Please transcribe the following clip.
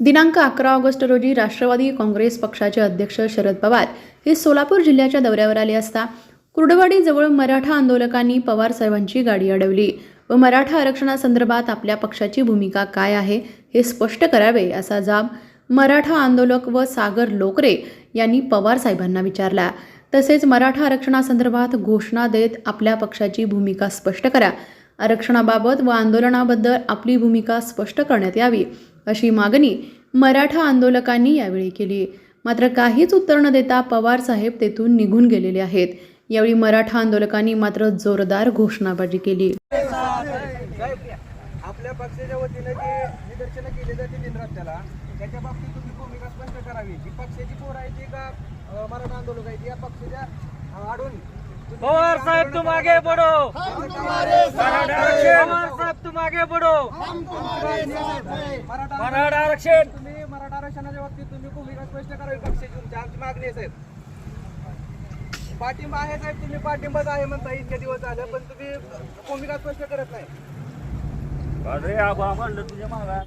दिनांक अकरा ऑगस्ट रोजी राष्ट्रवादी काँग्रेस पक्षाचे अध्यक्ष शरद पवार हे सोलापूर जिल्ह्याच्या दौऱ्यावर आले असता कुर्डवाडीजवळ मराठा आंदोलकांनी पवार साहेबांची गाडी अडवली व मराठा आरक्षणासंदर्भात आपल्या पक्षाची भूमिका काय आहे हे स्पष्ट करावे असा जाब मराठा आंदोलक व सागर लोकरे यांनी पवार साहेबांना विचारला. तसेच मराठा आरक्षणासंदर्भात घोषणा देत आपल्या पक्षाची भूमिका स्पष्ट करा. आरक्षणाबाबत व आंदोलनाबद्दल आपली भूमिका स्पष्ट करण्यात यावी. अशी मागणी मराठा आंदोलकांनी यावेळी केली. मात्र काहीच उत्तर न देता पवार साहेब तेथून निघून गेलेले आहेत. यावेळी मराठा आंदोलकांनी मात्र जोरदार घोषणाबाजी केली. साहेब आपल्या पक्षाच्या वतीनं जे निदर्शनं केली जाते दिन रात्याला त्याच्या बाबतीत तुम्ही भूमिका स्पष्ट करावी. जी पक्षाची पोर आहे ती का मराठा आंदोलक आहे ती या पक्षाच्या आडून पवार साहब तुम आगे बढ़ो बढ़ो मराठा मराठा आरक्षण. तुम्ही मराठा आरक्षणाच्या बाबतीत तुम्ही भूमिका स्पष्ट करावी पक्षाची तुमची आमची मागणी आहे साहेब. पाठिंबा आहे साहेब. तुम्ही पाठिंबाच आहे म्हणता इतके दिवस झाले पण तुम्ही भूमिका स्पष्ट करत नाही. अरे आबा म्हणलं तुझ्या मागा